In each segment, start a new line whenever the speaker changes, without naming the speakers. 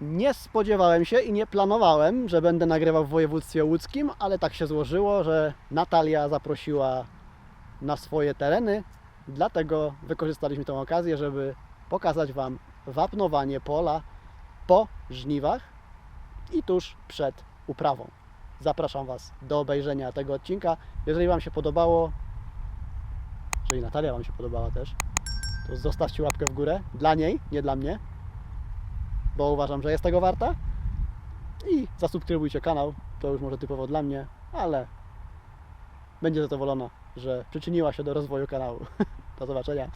Nie spodziewałem się i nie planowałem, że będę nagrywał w województwie łódzkim, ale tak się złożyło, że Natalia zaprosiła na swoje tereny, dlatego wykorzystaliśmy tę okazję, żeby pokazać Wam wapnowanie pola po żniwach i tuż przed uprawą. Zapraszam Was do obejrzenia tego odcinka. Jeżeli Wam się podobało, jeżeli Natalia Wam się podobała też, to zostawcie łapkę w górę. Dla niej, nie dla mnie, bo uważam, że jest tego warta. I zasubskrybujcie kanał, to już może typowo dla mnie, ale będzie zadowolona, że przyczyniła się do rozwoju kanału. Do zobaczenia.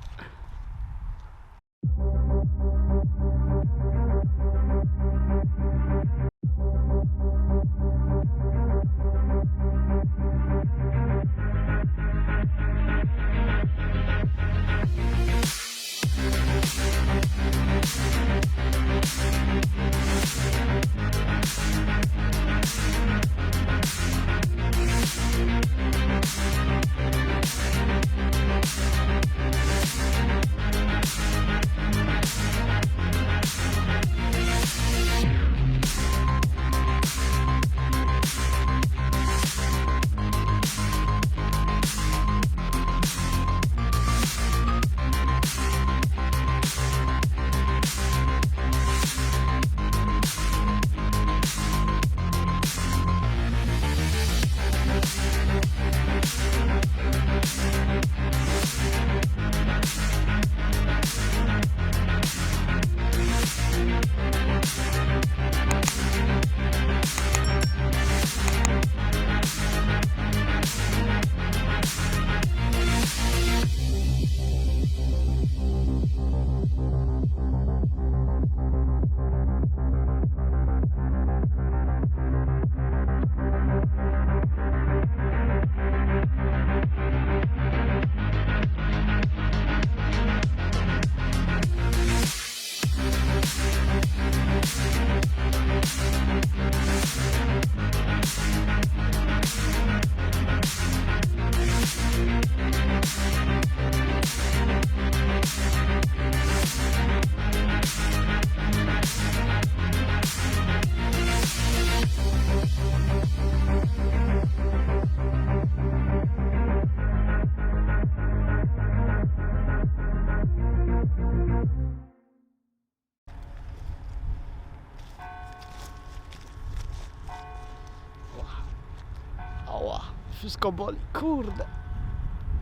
Wszystko boli, kurde.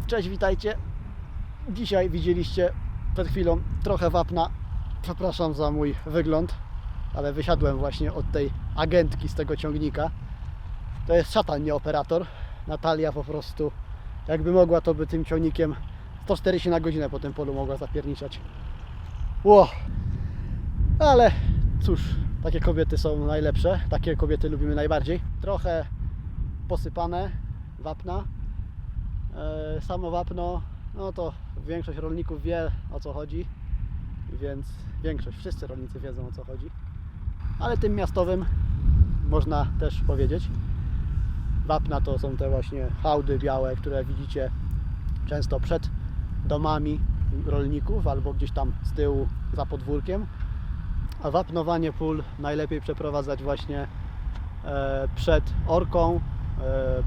Cześć, witajcie. Dzisiaj widzieliście przed chwilą trochę wapna. Przepraszam za mój wygląd, ale wysiadłem właśnie od tej agentki z tego ciągnika. To jest szatan, nie operator. Natalia po prostu, jakby mogła, to by tym ciągnikiem 140 na godzinę po tym polu mogła zapierniczać. Ło! Ale cóż, takie kobiety są najlepsze, takie kobiety lubimy najbardziej. Trochę posypane wapna. E, Samo wapno, no to większość rolników wie o co chodzi, więc większość, wszyscy rolnicy wiedzą o co chodzi. Ale tym miastowym można też powiedzieć. Wapna to są te właśnie hałdy białe, które widzicie często przed domami rolników albo gdzieś tam z tyłu za podwórkiem. A wapnowanie pól najlepiej przeprowadzać właśnie e, przed orką,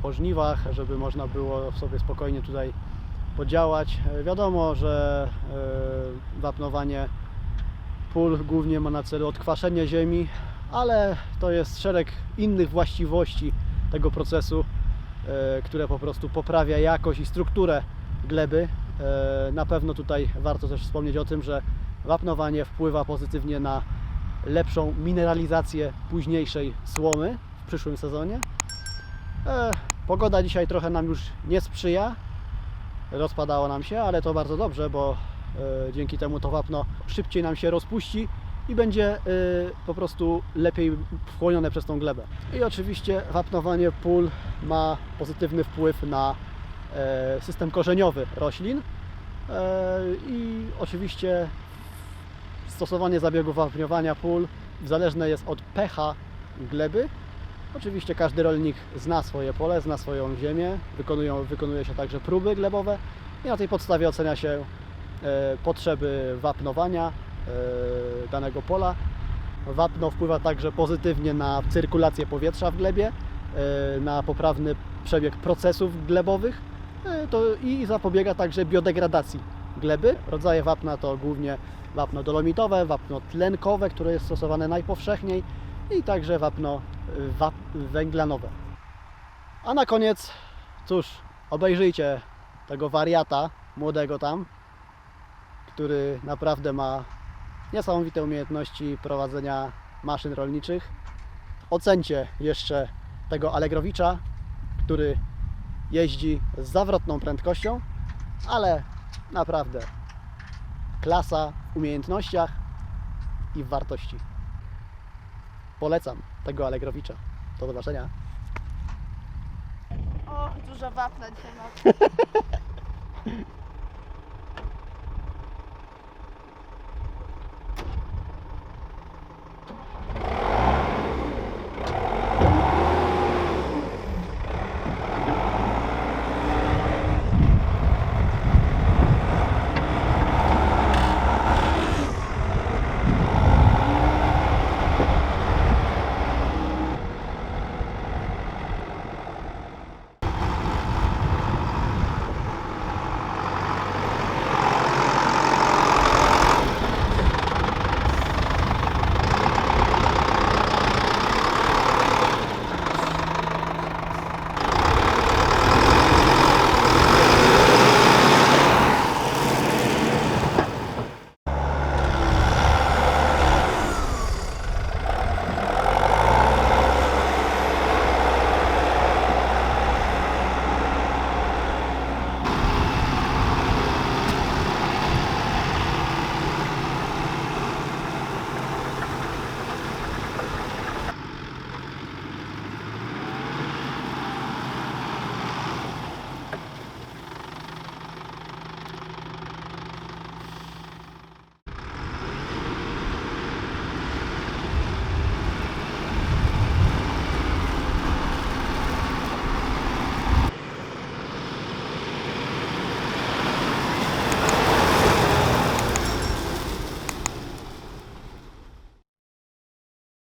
po żniwach, żeby można było sobie spokojnie tutaj podziałać. E, Wiadomo, że e, wapnowanie pól głównie ma na celu odkwaszenie ziemi, ale to jest szereg innych właściwości tego procesu, e, które po prostu poprawia jakość i strukturę gleby. E, Na pewno tutaj warto też wspomnieć o tym, że wapnowanie wpływa pozytywnie na lepszą mineralizację późniejszej słomy w przyszłym sezonie. E, pogoda dzisiaj trochę nam już nie sprzyja. Rozpadało nam się, ale to bardzo dobrze, bo e, dzięki temu to wapno szybciej nam się rozpuści i będzie e, po prostu lepiej wchłonione przez tą glebę. I oczywiście wapnowanie pól ma pozytywny wpływ na e, system korzeniowy roślin. E, I oczywiście stosowanie zabiegu wapniowania pól zależne jest od pH gleby. Oczywiście każdy rolnik zna swoje pole, zna swoją ziemię, wykonują, wykonuje się także próby glebowe i na tej podstawie ocenia się e, potrzeby wapnowania e, danego pola Wapno wpływa także pozytywnie na cyrkulację powietrza w glebie, e, na poprawny przebieg procesów glebowych to i zapobiega także biodegradacji gleby. Rodzaje wapna to głównie wapno dolomitowe, wapno tlenkowe, które jest stosowane najpowszechniej i także wapno wap węglanowe. A na koniec, cóż, obejrzyjcie tego wariata młodego tam, który naprawdę ma niesamowite umiejętności prowadzenia maszyn rolniczych. Ocencie jeszcze tego Allegrowicza, który jeździ z zawrotną prędkością, ale naprawdę klasa w umiejętnościach i w wartości. Polecam tego Allegrowicza. Do zobaczenia.
O, dużo wapna dzisiaj mam.